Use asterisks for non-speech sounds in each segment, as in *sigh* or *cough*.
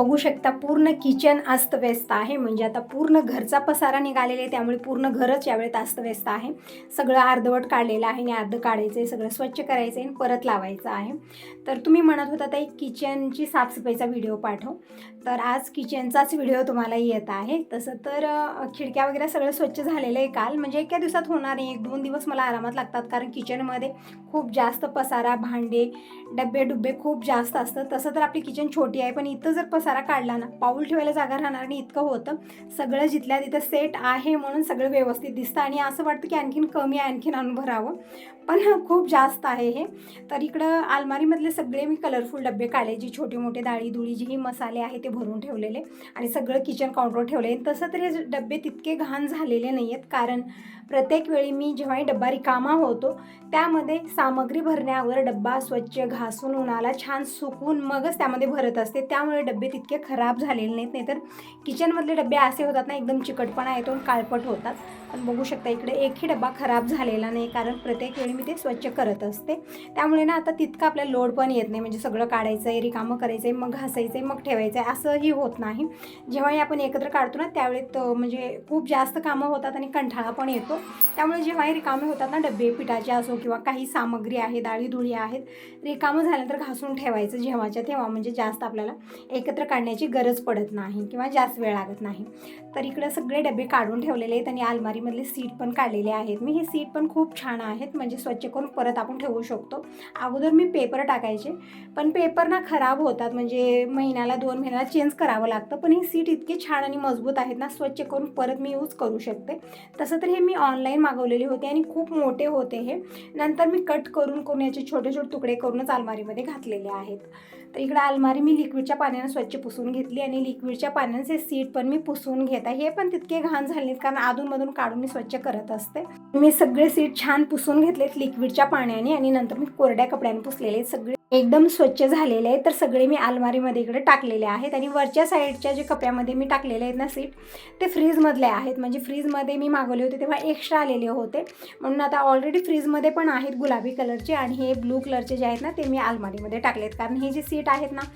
बघू शकता पूर्ण किचन अस्तव्यस्त आहे. म्हणजे आता पूर्ण घरचा पसारा निघालेला आहे. त्यामुळे पूर्ण घरच यावेळेत अस्तव्यस्त आहे. सगळं अर्धवट काढलेलं आहे. आणि अर्ध काढायचं आहे सगळं स्वच्छ करायचं आहे आणि परत लावायचं आहे. तर तुम्ही म्हणत होता ताई किचनची साफसफाईचा व्हिडिओ पाठव. तर आज किचनचाच व्हिडिओ तुम्हाला येत आहे. तसं तर खिडक्या वगैरे सगळं स्वच्छ झालेलं आहे काल. म्हणजे एका दिवसात होणार नाही एक दोन दिवस मला आरामात लागतात. कारण किचनमध्ये खूप जास्त पसारा भांडे डब्बे डुब्बे खूप जास्त असतं तसं तर आपली किचन छोटी आहे. पण इथं जर पसारा काढला ना पाऊल ठेवायला जागा राहणार आणि इतकं होतं. सगळं जिथल्या तिथं सेट आहे म्हणून सगळं व्यवस्थित दिसतं आणि असं वाटतं की आणखीन कमी आहे आणखीन आणून भरावं. पण खूप जास्त आहे हे. तर इकडं अलमारीमधले सगळे मी कलरफुल डबे काढले जी छोटे मोठे डाळी दुळी जी मसाले आहे ते भरून ठेवलेले. आणि सगळं किचन काउंटरवर ठेवले तसं तरी हे डबे तितके घाण झालेले नाही आहेत कारण प्रत्येक वेळी मी जेव्हाही डब्बा रिकामा होतो त्यामध्ये सामग्री भरण्यावर डब्बा स्वच्छ घासून उन्हाला छान सुकून मगच त्यामध्ये भरत असते. त्यामुळे डब्बे तितके खराब झालेले नाहीत. नाहीतर किचनमधले डबे असे होतात ना एकदम चिकटपणा येतो आणि काळपट होतात. पण बघू शकता इकडे एकही डबा खराब झालेला नाही कारण प्रत्येक वेळी मी ते स्वच्छ करत असते. त्यामुळे ना आता तितकं आपल्याला लोड पण येत नाही. म्हणजे सगळं काढायचं आहे रिकामं करायचं आहे मग घासायचं आहे मग ठेवायचं आहे असंही होत नाही. जेव्हाही आपण एकत्र काढतो ना त्यावेळी म्हणजे खूप जास्त कामं होतात आणि कंठाळा पण येतो. त्यामुळे जेव्हाही रिकामे होतात ना डबे पिठाचे असो किंवा काही सामग्री आहे डाळी धुळी आहेत रिकामं झाल्यानंतर घासून ठेवायचं जेव्हाच्या तेव्हा म्हणजे जास्त आपल्याला एकत्र काढण्याची गरज पडत नाही किंवा जास्त वेळ लागत नाही. तर इकडे सगळे डबे काढून ठेवलेले आहेत आणि अलमारीमधले सीट पण काढलेले आहेत. मी हे सीट पण खूप छान आहेत म्हणजे स्वच्छ करून परत आपण ठेवू शकतो. अगोदर मी पेपर टाकायचे पण पेपर ना खराब होतात म्हणजे महिन्याला दोन महिन्याला चेंज करावं लागतं पण ही सीट इतकी छान आणि मजबूत आहेत ना स्वच्छ करून परत मी यूज करू शकते. तसं तर हे मी ऑनलाईन मागवलेले होते आणि खूप मोठे होते हे. नंतर मी कट करून करून याचे छोटे छोटे तुकडे करूनच अलमारीमध्ये घातलेले आहेत. तर इकडे अलमारी मी लिक्विडच्या पाण्यानं स्वच्छ पुसून घेतली आणि लिक्विडच्या पाण्याचे सीट पण मी पुसून घेत आहे. हे पण तितके घाण झाले नाहीत कारण अधूनमधून काढून मी स्वच्छ करत असते. मी सगळे सीट छान पुसून घेतलेत लिक्विडच्या पाण्याने आणि नंतर मी कोरड्या कपड्याने पुसलेले आहेत सगळे. एकदम स्वच्छ झालेले आहेत तर सगळे मी अलमारीमध्ये इकडे टाकलेले आहेत आणि वरच्या साईडच्या जे कप्यामध्ये मी टाकलेले आहेत ना सीट ते फ्रीजमधले आहेत. म्हणजे फ्रीजमध्ये मी मागवले होते तेव्हा एक्स्ट्रा आलेले होते. म्हणून आता ऑलरेडी फ्रीजमध्ये पण आहेत गुलाबी कलरचे आणि हे ब्लू कलरचे जे आहेत ना ते मी अलमारीमध्ये टाकलेत. कारण हे जे सीट आहेत ना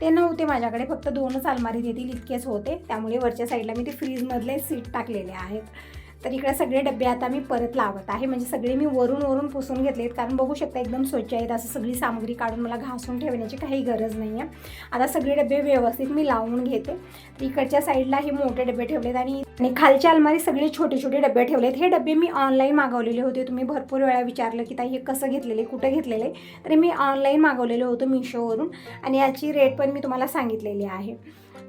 ते नव्हते माझ्याकडे. फक्त दोनच अलमारीत येतील इतकेच होते. त्यामुळे वरच्या साईडला मी ते फ्रीजमधले सीट टाकलेले आहेत. तर इकडे सगळे डबे आता मी परत लावत आहे. म्हणजे सगळे मी वरून वरून पुसून घेतलेत कारण बघू शकता एकदम स्वच्छ आहेत. असं सगळी सामग्री काढून मला घासून ठेवण्याची काही गरज नाही आहे आता सगळे डबे व्यवस्थित मी लावून घेते. तर इकडच्या साईडला हे मोठे डबे ठेवलेत आणि खालच्या अलमारी सगळे छोटे छोटे डबे ठेवलेत. हे डबे मी ऑनलाईन मागवलेले होते. तुम्ही भरपूर वेळा विचारलं की ताई हे कसं घेतलेले कुठं घेतलेले? तर मी ऑनलाईन मागवलेलं होतं मिशोवरून आणि याची रेट पण मी तुम्हाला सांगितलेली आहे.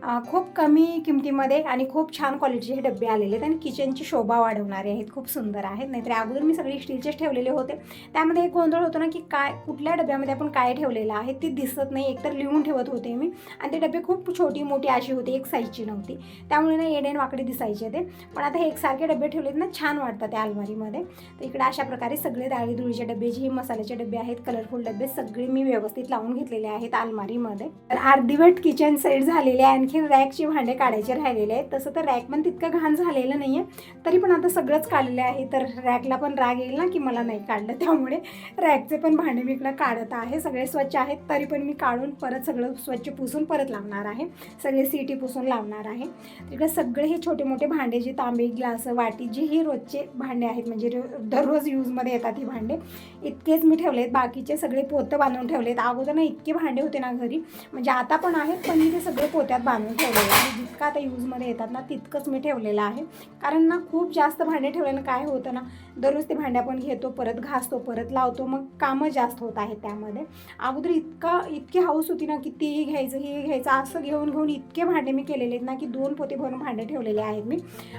खूप कमी किमतीमध्ये आणि खूप छान क्वालिटीचे हे डबे आलेले आहेत आणि किचनची शोभा वाढवणारे आहेत. खूप सुंदर आहेत. नाहीतर अगोदर मी सगळे स्टीलचेच ठेवलेले होते. त्यामध्ये एक गोंधळ होतो ना की काय कुठल्या डब्यामध्ये आपण काय ठेवलेलं आहे ते दिसत नाही. एकतर लिहून ठेवत होते मी. आणि ते डबे खूप छोटी मोठी अशी होती एक साईजची नव्हती. त्यामुळे ना येडेन वाकडे दिसायचे ते. पण आता हे एकसारखे डबे ठेवलेत ना छान वाटतात त्या अलमारीमध्ये. तर इकडे अशा प्रकारे सगळे डाळी धुळीचे डबे जे मसाल्याचे डबे आहेत कलरफुल डबे सगळे मी व्यवस्थित लावून घेतलेले आहेत अलमारीमध्ये. तर अर्धीवट किचन सेट झालेले आहे आणखीन रॅकची भांडे काढायचे राहिलेले आहेत. तसं तर रॅक पण तितकं घाण झालेलं नाही आहे तरी पण आता सगळंच काढलेलं आहे. तर रॅकला पण राग येईल ना की मला नाही काढलं. त्यामुळे रॅकचे पण भांडे मी इकडं काढत आहे. सगळे स्वच्छ आहेत. तरी पण मी काढून परत सगळं स्वच्छ पुसून परत लावणार आहे. सगळे सीटी पुसून लावणार आहे. तिकडे सगळे हे छोटे मोठे भांडे जे तांबे ग्लास वाटी जे हे रोजचे भांडे आहेत. म्हणजे दररोज यूजमध्ये येतात ही भांडे. इतकेच मी ठेवले आहेत बाकीचे सगळे पोतं बांधून ठेवलेत. अगोदर ना इतके भांडे होते ना घरी. म्हणजे आता पण आहेत पण मी ते सगळे पोत्यात बांधून ठेवलेलं आहे. जितकं आता यूजमध्ये येतात ना तितकंच मी ठेवलेलं आहे. कारण ना खूप जास्त भांडे ठेवल्यानं काय होतं ना दररोज ते भांडे आपण घेतो परत घासतो परत लावतो मग कामं जास्त होत आहेत त्यामध्ये. अगोदर इतका इतकी हाऊस होती ना की तेही घ्यायचं हे घ्यायचं असं घेऊन घेऊन इतके भांडे मी केलेले आहेत ना की दोन पोते भरून भांडे ठेवलेले आहेत मी.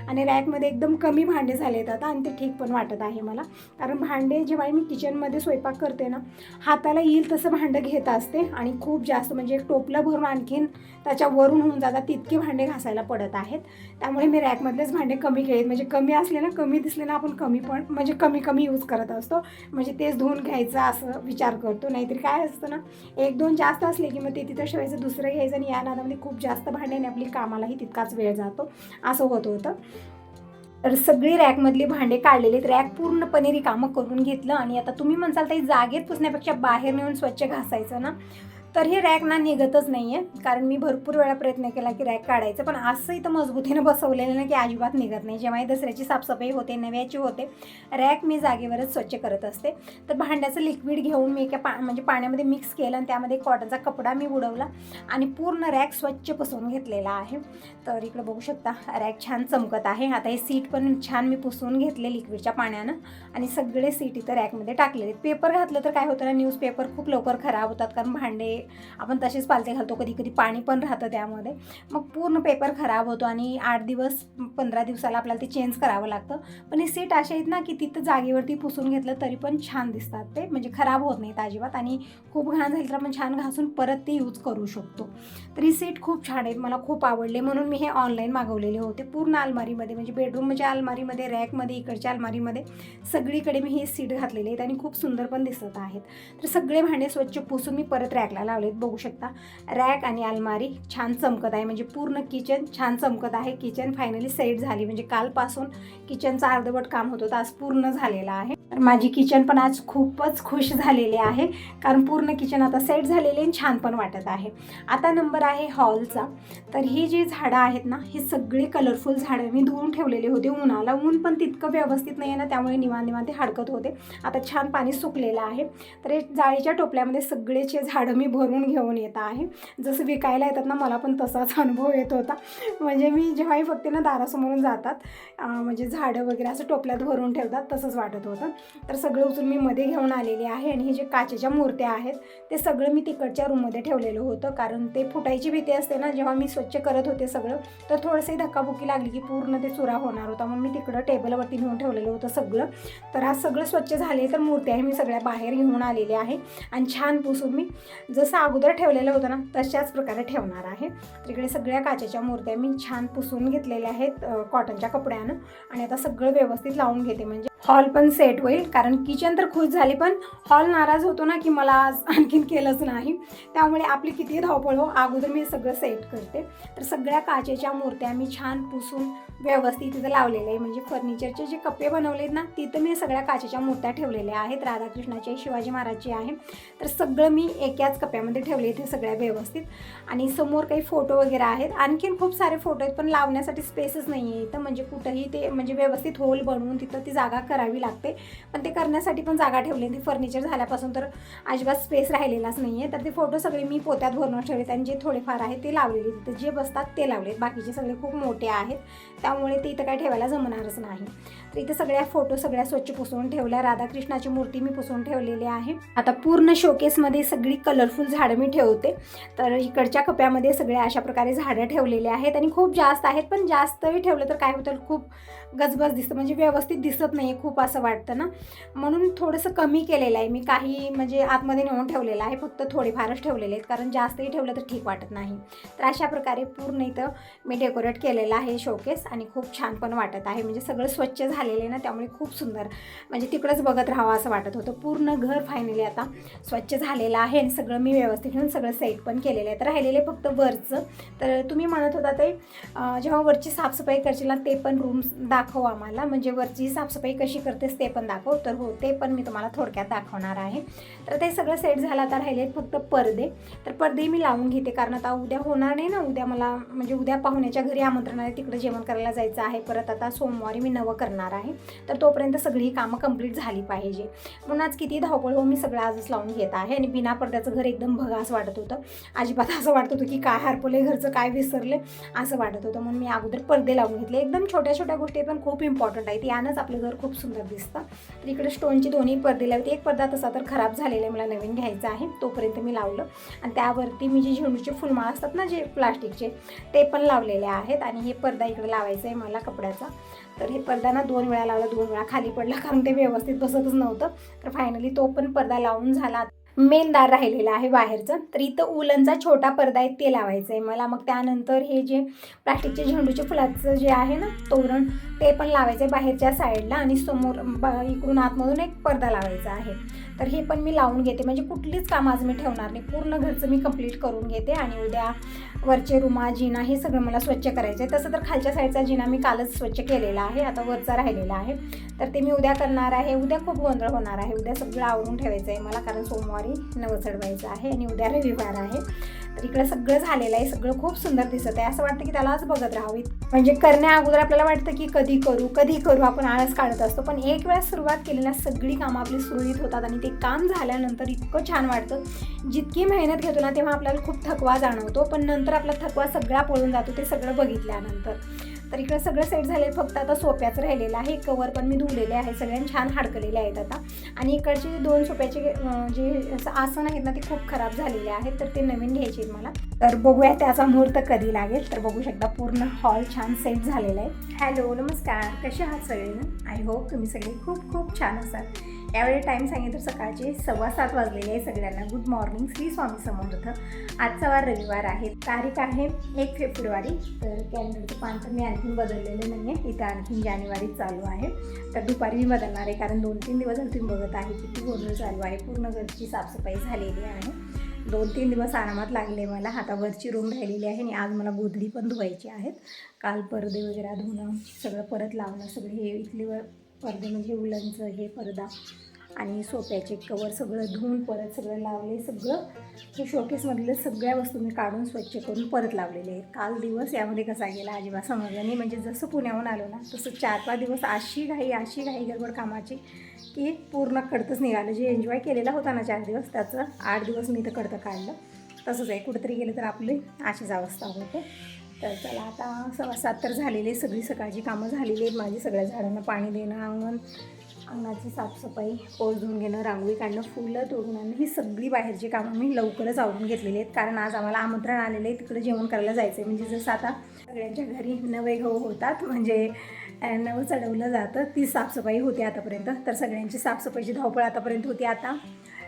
आणि रॅकमध्ये एकदम कमी भांडे झाले आहेत आता आणि ते ठीक पण वाटत आहे मला. कारण भांडे जेव्हा मी किचनमध्ये स्वयंपाक करते ना हाताला येईल तसं भांडं घेत असते. आणि खूप जास्त म्हणजे एक टोपलं भरून आणखीन त्याच्यावरून होऊन जातात तितकी भांडे घासायला पडत आहेत. त्यामुळे मी रॅकमधलेच भांडे कमी केलेत. म्हणजे कमी असले ना कमी दिसले ना आपण कमी पण म्हणजे कमी कमी यूज करत असतो. म्हणजे तेच धुवून घ्यायचं असं विचार करतो. नाहीतरी काय असतं ना एक दोन जास्त असले की मग ते तिथं ठेवायचं दुसरं घ्यायचं आणि या नादामध्ये खूप जास्त भांड्याने आपली कामालाही तितकाच वेळ जातो. असं होत होतं. तर सगळी रॅकमधली भांडे काढलेले रॅक पूर्णपणे रिकामं करून घेतलं आणि आता तुम्ही म्हणसाल तरी जागेत पुसण्यापेक्षा बाहेर नेऊन स्वच्छ घासायचं ना? तर हे रॅक ना निघतच नाही आहे कारण मी भरपूर वेळा प्रयत्न केला की रॅक काढायचं पण असं इथं मजबूतीनं बसवलेलं ना की अजिबात निघत नाही. जेव्हा दसऱ्याची साफसफाई होते नव्याची होते रॅक मी जागेवरच स्वच्छ करत असते. तर भांड्याचं लिक्विड घेऊन मी एका पा म्हणजे पाण्यामध्ये मिक्स केलं आणि त्यामध्ये कॉटनचा कपडा मी बुडवला आणि पूर्ण रॅक स्वच्छ पुसून घेतलेला आहे. तर इकडं बघू शकता रॅक छान चमकत आहे. आता हे सीट पण छान मी पुसून घेतले लिक्विडच्या पाण्यानं आणि सगळे सीट इथं रॅकमध्ये टाकलेले पेपर घातलं तर काय होतं ना न्यूजपेपर खूप लवकर खराब होतात कारण भांडे आपण तसेच पालते घालतो कधी कधी पाणी पण राहतं त्यामध्ये. मग पूर्ण पेपर खराब होतो आणि आठ दिवस पंधरा दिवसाला आपल्याला ते चेंज करावं लागतं. पण हे सीट असे आहेत ना की तिथं जागेवरती पुसून घेतलं तरी पण छान दिसतात ते. म्हणजे खराब होत नाहीत अजिबात आणि खूप घाण झाली तर आपण छान घासून परत ते यूज करू शकतो. तर ही सीट खूप छान आहेत मला खूप आवडले. म्हणून मी हे ऑनलाईन मागवलेले होते. पूर्ण अलमारीमध्ये म्हणजे बेडरूमच्या म्हणजे अलमारीमध्ये रॅकमध्ये इकडच्या अलमारीमध्ये सगळीकडे मी हे सीट घातलेले आहेत आणि खूप सुंदर पण दिसत आहेत. तर सगळे भांडे स्वच्छ पुसून मी परत रॅकला लावलेत बघू शकता. रॅक आणि अलमारी छान चमकत आहे. म्हणजे पूर्ण किचन छान चमकत आहे. किचन फायनली सेट झाली. म्हणजे कालपासून किचनचं अर्धवट काम होतं. तर आज पूर्ण झालेलं आहे. तर माझी किचन पण आज खूपच खुश झालेली आहे. कारण पूर्ण किचन आता सेट झालेले आणि छान पण वाटत आहे. आता नंबर आहे हॉलचा तर ही जी झाडं आहेत ना ही सगळी कलरफुल झाडं मी धुवून ठेवलेले होते. उन्हाला ऊन पण तितकं व्यवस्थित नाही आहे ना त्यामुळे निवांत निवांत ते हडकत होते. आता छान पाणी सुकलेलं आहे. तर हे जाळीच्या टोपल्यामध्ये सगळेचे झाडं मी भरून घेऊन येत आहे. जसं विकायला येतात ना मला पण तसाच अनुभव येत होता. म्हणजे मी जेव्हाही फक्त ना दारासमोरून जातात म्हणजे झाडं वगैरे असं टोपल्यात भरून ठेवतात तसंच वाटत होतं. तर सगळं उचलून मी मध्ये घेऊन आलेली आहे आणि हे जे काचेच्या मूर्त्या आहेत ते सगळं मी तिकडच्या रूममध्ये ठेवलेलं होतं. कारण ते फुटायची भीती असते ना जेव्हा मी स्वच्छ करत होते सगळं तर थोडंसं धक्काबुक्की लागली की पूर्ण ते चुरा होणार होता. म्हणून मी तिकडं टेबलवरती नेऊन ठेवलेलं होतं सगळं. तर आज सगळं स्वच्छ झाले तर मूर्त्या मी सगळ्या बाहेर घेऊन आलेले आहे. आणि छान पुसून मी जसं अगोदर ठेवलेलं होतं ना तशाच प्रकारे ठेवणार आहे. तर इकडे सगळ्या काचेच्या मूर्त्या मी छान पुसून घेतलेल्या आहेत कॉटनच्या कपड्यानं. आणि आता सगळं व्यवस्थित लावून घेते. म्हणजे हॉल पण सेट होईल कारण किचन तर खुश झाली पण हॉल नाराज होतो ना की मला आज आणखीन केलंच नाही. त्यामुळे आपली किती धावपळ हो अगोदर मी सगळं सेट करते. तर सगळ्या काचेच्या मूर्त्या मी छान पुसून व्यवस्थित तिथं लावलेले आहे म्हणजे फर्निचरचे जे कप्पे बनवलेत ना तिथं मी सगळ्या काचेच्या मूर्त्या ठेवलेल्या आहेत. राधाकृष्णाचे शिवाजी महाराजचे आहे. तर सगळं मी एकाच कप्प्यामध्ये ठेवले ते सगळ्या व्यवस्थित. आणि समोर काही फोटो वगैरे आहेत. आणखीन खूप सारे फोटो आहेत पण लावण्यासाठी स्पेसच नाही आहे इथं. म्हणजे कुठंही ते म्हणजे व्यवस्थित होल बनवून तिथं ती जागा करावी लागते. पण ते करण्यासाठी पण जागा ठेवली ती फर्निचर झाल्यापासून तर अजिबात स्पेस राहिलेलाच नाही आहे तर ते फोटो सगळे मी पोत्यात भरून ठेवलेत आणि जे थोडेफार आहेत ते लावलेले तिथं. जे बसतात ते लावलेत. बाकीचे सगळे खूप मोठे आहेत. त्यामुळे ते इथं काय ठेवायला जमणारच नाही. तर इथे सगळ्या फोटो सगळ्या स्वच्छ पुसवून ठेवल्या. राधाकृष्णाची मूर्ती मी पुसवून ठेवलेली आहे. आता पूर्ण शोकेसमध्ये सगळी कलरफुल झाडं मी ठेवते. तर इकडच्या कप्यामध्ये सगळ्या अशा प्रकारे झाडं ठेवलेले आहेत आणि खूप जास्त आहेत पण जास्तही ठेवलं तर काय होतं खूप गजबज दिसतं म्हणजे व्यवस्थित दिसत नाही खूप असं वाटतं ना. म्हणून थोडंसं कमी केलेलं आहे. मी काही म्हणजे आतमध्ये नेऊन ठेवलेलं आहे फक्त थोडेफारच ठेवलेले आहेत कारण जास्तही ठेवलं तर ठीक वाटत नाही. तर अशा प्रकारे पूर्ण इथं मी डेकोरेट केलेलं आहे शोकेस आणि खूप छान पण वाटत आहे. म्हणजे सगळं स्वच्छ झालेलं आहे ना त्यामुळे खूप सुंदर म्हणजे तिकडंच बघत राहावं असं वाटत होतं. पूर्ण घर फायनली आता स्वच्छ झालेलं आहे आणि सगळं मी मी व्यवस्थित घेऊन सगळं सेट पण केलेलं आहे. तर राहिलेले फक्त वरचं. तर तुम्ही म्हणत होता ते जेव्हा वरची साफसफाई करशील ना ते पण रूम दाखव आम्हाला. म्हणजे वरची साफसफाई कशी करतेस ते पण दाखव. तर हो ते पण मी तुम्हाला थोडक्यात दाखवणार आहे. तर ते सगळं सेट झालं आता राहिले फक्त पडदे. तर पडदे मी लावून घेते कारण आता उद्या होणार नाही ना उद्या मला म्हणजे उद्या पाहुण्याच्या घरी आमंत्रण आहे तिकडे जेवण करायला जायचं आहे. परत आता सोमवारी मी नवं करणार आहे. तर तोपर्यंत सगळी कामं कंप्लीट झाली पाहिजे. म्हणून आज किती धावपळ हो मी सगळं आजच लावून घेत आहे. आणि बिना पडद्याचं घर एकदम भगास वाटत होतं. अजिबात असं वाटत होतं की काय हरपले घरचं काय विसरले असं वाटत होतं. म्हणून मी अगोदर पडदे लावून घेतले. एकदम छोट्या छोट्या गोष्टी पण खूप इम्पॉर्टंट आहेत. यानंच आपलं घर खूप सुंदर दिसतं. तर इकडे स्टोनची दोन्ही पडदे लावते एक पडदा तसा तर खराब झालेला आहे मला नवीन घ्यायचा आहे. तोपर्यंत मी लावलं. आणि त्यावरती मी जे झेंडूचे फुलमाळ असतात ना जे प्लास्टिकचे ते पण लावलेले आहेत. आणि हे पडदा इकडे लावायचं आहे मला कपड्याचा. तर हे पडदा ना दोन वेळा लावला दोन वेळा खाली पडला कारण ते व्यवस्थित बसतच नव्हतं. तर फायनली तो पण पडदा लावून झाला. मेन दार राहिलेला आहे बाहेरचं. तर इथं उलनचा छोटा पडदा आहे ते लावायचं आहे मला. मग त्यानंतर हे जे प्लास्टिकचे झेंडूच्या फुलाचं जे आहे ना तोरण ते पण लावायचं आहे बाहेरच्या साईडला आणि समोर ब- इकडून आतमधून एक पडदा लावायचा आहे. तर हे पण मी लावून घेते. म्हणजे कुठलीच कामं आज मी ठेवणार नाही. पूर्ण घरचं मी कंप्लीट करून घेते आणि उद्या वरचे रुमा जिना हे सगळं मला स्वच्छ करायचं आहे तसं तर खालच्या साईडचा जिना मी कालच स्वच्छ केलेला आहे. आता वरचा राहिलेला आहे. तर ते मी उद्या करणार आहे. उद्या खूप गोंधळ होणार आहे. उद्या सगळं आवरून ठेवायचं आहे मला कारण सोमवारी नवं चढवायचं आहे आणि उद्या रविवार आहे. तर इकडं सगळं झालेलं आहे. सगळं खूप सुंदर दिसत आहे. असं वाटतं की त्यालाच बघत राहावी. म्हणजे करण्या अगोदर आपल्याला वाटतं की कधी करू कधी करू आपण आळस काढत असतो. पण एक वेळा सुरुवात केलेल्या सगळी कामं आपली सुरळीत होतात आणि ते काम झाल्यानंतर इतकं छान वाटतं. जितकी मेहनत घेतो ना तेव्हा आपल्याला खूप थकवा जाणवतो. पण नंतर आपला थकवा सगळा पळून जातो ते सगळं बघितल्यानंतर. तर इकडं सगळं सेट झाले फक्त आता सोप्याच राहिलेलं आहे. कवर पण मी धुवलेले आहे सगळ्यांनी छान हाडकलेले आहेत आता. आणि इकडचे दोन सोप्याचे जे असं आसन आहेत ना ते खूप खराब झालेले आहेत तर ते नवीन घ्यायचे आहेत मला. तर बघूया त्याचा मुहूर्त कधी लागेल. तर बघू शकता पूर्ण हॉल छान सेट झालेला आहे. हॅलो नमस्कार. कसे आहात सगळे आय होप तुम्ही सगळे खूप खूप छान असाल. यावेळी टाईम सांगितलं सकाळचे सव्वा सात वाजलेले आहे सगळ्यांना. Good morning Shri Swami Samarth. आजचा वार रविवार आहे. तारीख आहे एक फेब्रुवारी. तर कॅलेंडरचं पान तर मी आणखीन बदललेलं नाही आहे इथं आणखीन जानेवारी चालू आहे. तर दुपारी मी बदलणार आहे कारण दोन तीन दिवस झाले तुम्ही बघत आहे किती गोंधळ चालू आहे. पूर्ण घरची साफसफाई झालेली आहे. दोन तीन दिवस आरामात लागले मला. हातावरची रूम राहिलेली आहे आणि आज मला गोधडी पण धुवायची आहेत. काल पडदे वगैरे धुणं सगळं परत लावणं सगळे हे इथली वर पडदे म्हणजे उलनचं हे पडदा आणि सोफ्याचे कवर सगळं धुवून परत सगळं लावले सगळं हे शोकेसमधले सगळ्या वस्तू मी काढून स्वच्छ करून परत लावलेले आहेत. काल दिवस यामध्ये कसा गेला अजिबात समजलं म्हणजे जसं पुण्याहून आलो ना तसं चार पाच दिवस अशी घाई अशी घाई गडबड कामाची की पूर्ण कडतंच निघालं. जे एन्जॉय केलेला होता ना चार दिवस त्याचं आठ दिवस मी तर कडतं काढलं. तसंच आहे. कुठंतरी गेलं तर आपली अशीच अवस्था होते. तर चला आता सव्वा सात तर झालेले सगळी सकाळची कामं झालेली आहेत. माझी सगळ्या झाडांना पाणी देणं अंगण अंगणाची साफसफाई पोस धुवून घेणं रांगोळी काढणं फुलं तोडून आणणं ही सगळी बाहेरची कामं मी लवकरच आवरून घेतलेली आहेत. कारण आज आम्हाला आमंत्रण आलेलं आहे तिकडे जेवण करायला जायचं आहे म्हणजे जसं आता सगळ्यांच्या घरी नवे गहू होतात म्हणजे नवं चढवलं जातं ती साफसफाई होती आतापर्यंत. तर सगळ्यांची साफसफाईची धावपळ आतापर्यंत होती. आता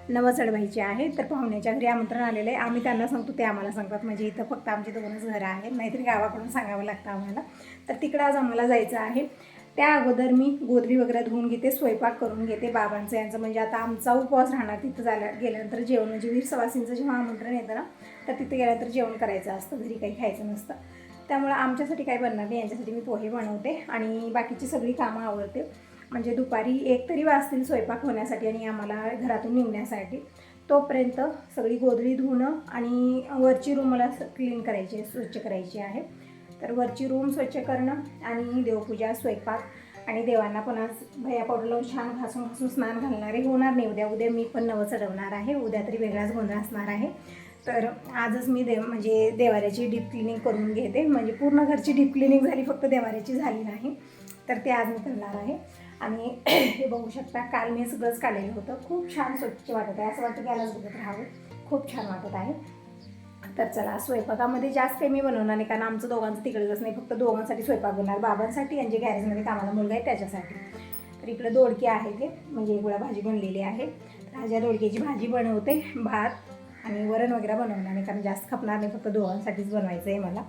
नवं चढवायची आहे तर पाहुण्याच्या घरी आमंत्रण आलेलं आहे. आम्ही त्यांना सांगतो ते आम्हाला सांगतात. म्हणजे इथं फक्त आमची दोनच घरं आहेत. नाहीतरी गावाकडून सांगावं लागतं आम्हाला. तर तिकडं आज आम्हाला जायचं आहे. त्या अगोदर मी गोदरी वगैरे धुवून घेते स्वयंपाक करून घेते बाबांचं यांचं. म्हणजे आता आमचा उपवास राहणार तिथं झाल्या गेल्यानंतर जेवण. म्हणजे वीर सवासींचं जेव्हा आमंत्रण येतं ना तर तिथे गेल्यानंतर जेवण करायचं असतं. घरी काही खायचं नसतं. त्यामुळं आमच्यासाठी काही बनणार नाही. यांच्यासाठी मी पोहे बनवते आणि बाकीची सगळी कामं आवडते म्हणजे दुपारी एक तरी वाजतील स्वयंपाक होण्यासाठी आणि आम्हाला घरातून निघण्यासाठी. तोपर्यंत सगळी गोधडी धुणं आणि वरची रूम मला क्लीन करायची आहे स्वच्छ करायची आहे. तर वरची रूम स्वच्छ करणं आणि देवपूजा स्वयंपाक आणि देवांना पण आज भया पावडर लावून छान घासून घासून स्नान घालणारे होणार नाही. उद्या उद्या मी पण नवं चढवणार आहे. उद्या तरी वेगळाच गोंधळ असणार आहे. तर आजच मी देव म्हणजे देवाऱ्याची डीप क्लिनिंग करून घेते. म्हणजे पूर्ण घरची डीप क्लिनिंग झाली फक्त देवाऱ्याची झाली नाही. तर ते आज मी करणार आहे. आणि *clears throat* हे बघू शकता काल मी सगळंच काढलेलं होतं. खूप छान स्वच्छ वाटत आहे. असं वाटतं की यालाच बघत राहावं. खूप छान वाटत आहे. तर चला स्वयंपाकामध्ये जास्त काही मी बनवणार नाही कारण आमचं दोघांचं तिकडेच नाही. फक्त दोघांसाठी स्वयंपाक बनणार. बाबांसाठी आणि जे गॅरेजमध्ये कामाला मुलगा आहे त्याच्यासाठी. तर इकडं दोडके आहे ते म्हणजे एक भाजी बनलेली आहे. तर ह्या दोडक्याची भाजी बनवते. भात आणि वरण वगैरे बनवणार नाही कारण जास्त खपणार नाही. फक्त दोघांसाठीच बनवायचं आहे मला.